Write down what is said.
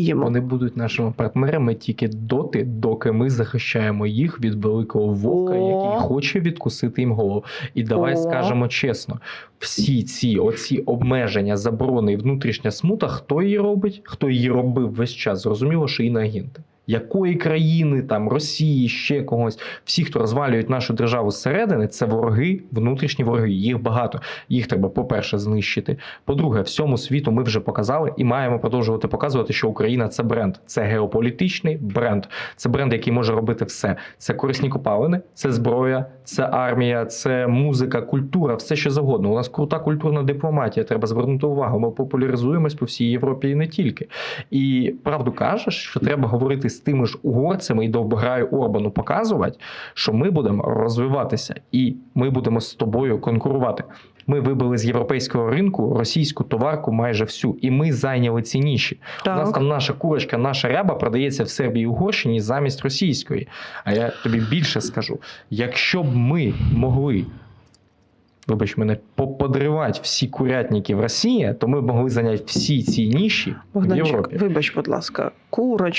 Їмо. Вони будуть нашими партнерами тільки доти, доки ми захищаємо їх від великого вовка, О. який хоче відкусити їм голову. І давай О. скажемо чесно: всі ці оці обмеження, заборони і внутрішня смута, хто її робить, хто її робив весь час, зрозуміло, що і агенти. Якої країни, там Росії, ще когось, всі, хто розвалюють нашу державу зсередини, це вороги, внутрішні вороги. Їх багато. Їх треба, по-перше, знищити. По-друге, всьому світу ми вже показали і маємо продовжувати показувати, що Україна це бренд, це геополітичний бренд. Це бренд, який може робити все. Це корисні копалини, це зброя, це армія, це музика, культура, все що завгодно. У нас крута культурна дипломатія. Треба звернути увагу. Ми популяризуємось по всій Європі і не тільки. І правду кажеш, що треба говорити з тими ж угорцями і довбограю Орбану показувати, що ми будемо розвиватися і ми будемо з тобою конкурувати. Ми вибили з європейського ринку російську товарку майже всю, і ми зайняли ці ніші. У нас там наша курочка, наша ряба продається в Сербії і Угорщині замість російської. А я тобі більше скажу: якщо б ми могли. Вибач мене поподривати всі курятники в Росії, то ми б могли зайняти всі ці ніші в Європі. вибач, будь ласка, курочка.